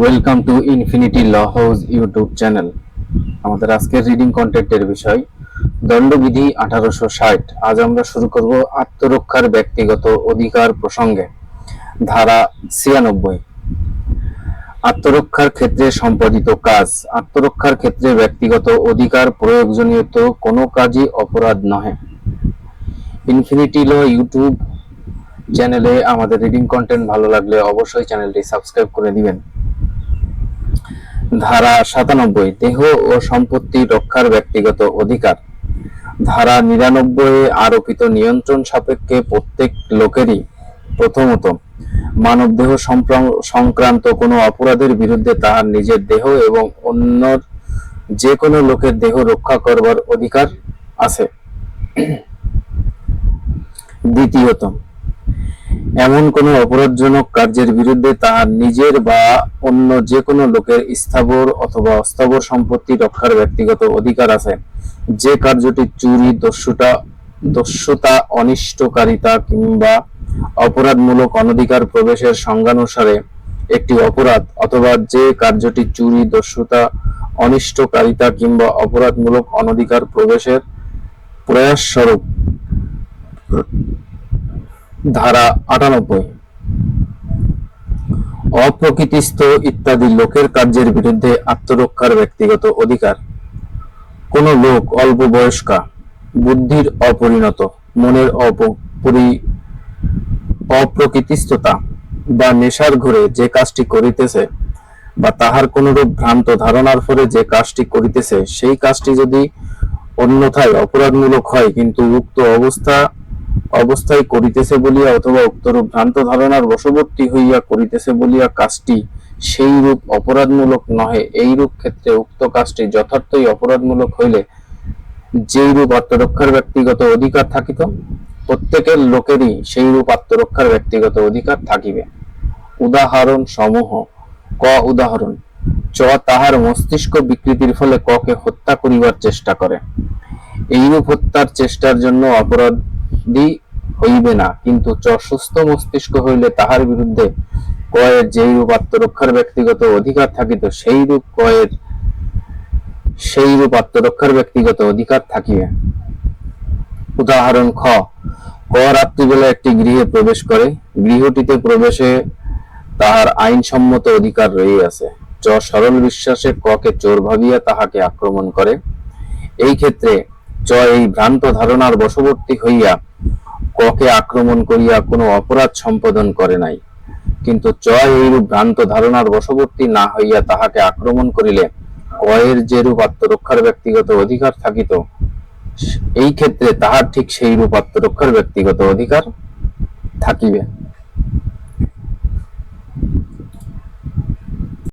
Welcome to infinity law house YouTube channel আমাদের আজকের reading কন্টেন্টের বিষয়, দণ্ডবিধি আঠারোশো ষাট। আজ আমরা শুরু করব আত্মরক্ষার ব্যক্তিগত অধিকার প্রসঙ্গে, ধারা ছিয়ানব্বই। আত্মরক্ষার ক্ষেত্রে সম্পাদিত কাজ। আত্মরক্ষার ক্ষেত্রে ব্যক্তিগত অধিকার প্রয়োজনীয়ত কোনো কাজই অপরাধ নহে। ইনফিনিটি ল ইউটিউব চ্যানেলে আমাদের রিডিং কন্টেন্ট ভালো লাগলে অবশ্যই চ্যানেলটি সাবস্ক্রাইব করে দিবেন। ধারা সাতানব্বই, দেহ ও সম্পত্তি রক্ষার ব্যক্তিগত অধিকার। ধারা নিরানব্বই আরোপিত নিয়ন্ত্রণ সাপেক্ষে প্রত্যেক লোকেরই প্রথমত মানবদেহ সংক্রান্ত কোনো অপরাধের বিরুদ্ধে তাহার নিজের দেহ এবং অন্য যে কোনো লোকের দেহ রক্ষা করবার অধিকার আছে। দ্বিতীয়ত এমন কোনো অপরাধজনক কার্যের বিরুদ্ধে তাহার নিজের বা অন্য যে কোনো লোকের স্থাবর অথবা অস্থাবর সম্পত্তি রক্ষার ব্যক্তিগত অধিকার আছে। যে কার্যটি চুরি, দস্যুতা দস্যুতা, অনিষ্টকারিতা কিংবা অপরাধমূলক অনধিকার প্রবেশের সংজ্ঞানুসারে একটি অপরাধ অথবা যে কার্যটি চুরি, দস্যুতা, অনিষ্টকারিতা কিংবা অপরাধমূলক অনধিকার প্রবেশের প্রয়াস স্বরূপ ধারা আটানব্বই। অপ্রকৃতিস্থ ইত্যাদি লোকের কার্যের বিরুদ্ধে আত্মরক্ষার ব্যক্তিগত অধিকার। কোন লোক অল্প বয়স্কা, বুদ্ধির অপরিণত, মনের অপরি অপ্রকৃতিস্থতা বা নেশার ঘরে যে কাজটি করিতেছে বা তাহার কোনরূপ ভ্রান্ত ধারণার ফলে যে কাজটি করিতেছে, সেই কাজটি যদি অন্যথায় অপরাধমূলক হয়, কিন্তু উক্ত অবস্থা অবস্থায় করিতেছে বলিয়া অথবা উক্তরূপ ভ্রান্ত ধারণার বশবর্তী হইয়া করিতেছে বলিয়া কাজটি সেই রূপ অপরাধমূলক নহে। এই রূপ ক্ষেত্রে উক্ত কাজটি যথার্থই অপরাধমূলক হইলে যেই রূপ আত্মরক্ষার ব্যক্তিগত অধিকার থাকিত, প্রত্যেকের লোকেরই সেই রূপ আত্মরক্ষার ব্যক্তিগত অধিকার থাকিবে। উদাহরণ সমূহ। ক উদাহরণ। চ তাহার মস্তিষ্ক বিকৃতির ফলে ককে হত্যা করিবার চেষ্টা করে। এইরূপ হত্যার চেষ্টার জন্য অপরাধী হইবে না, কিন্তু সুস্থ মস্তিষ্ক হইলে তাহার বিরুদ্ধে কয়ের যেই রূপ আত্মরক্ষার ব্যক্তিগত অধিকার থাকিত, সেই রূপ কয়ের, সেই রূপ আত্মরক্ষার ব্যক্তিগত অধিকার থাকিবে। উদাহরণ খ, ক রাত্রিবেলা একটি গৃহে প্রবেশ করে, গৃহটিতে প্রবেশে তাহার আইনসম্মত অধিকার রহিয়াছে চ, সরল বিশ্বাসে ককে চোর ভাবিয়া তাহাকে আক্রমণ করে। এই ক্ষেত্রে চ এই ভ্রান্ত ধারণার বশবর্তী হইয়া ককে আক্রমণ করিয়া কোনো অপরাধ সম্পাদন করে নাই। কিন্তু চ এইরূপ ভ্রান্ত ধারণার বশবর্তী না হইয়া তাহাকে আক্রমণ করিলে কয়ের যেরূপ আত্মরক্ষার ব্যক্তিগত অধিকার থাকিত, এই ক্ষেত্রে তাহার ঠিক সেই রূপ আত্মরক্ষার ব্যক্তিগত অধিকার থাকিবে।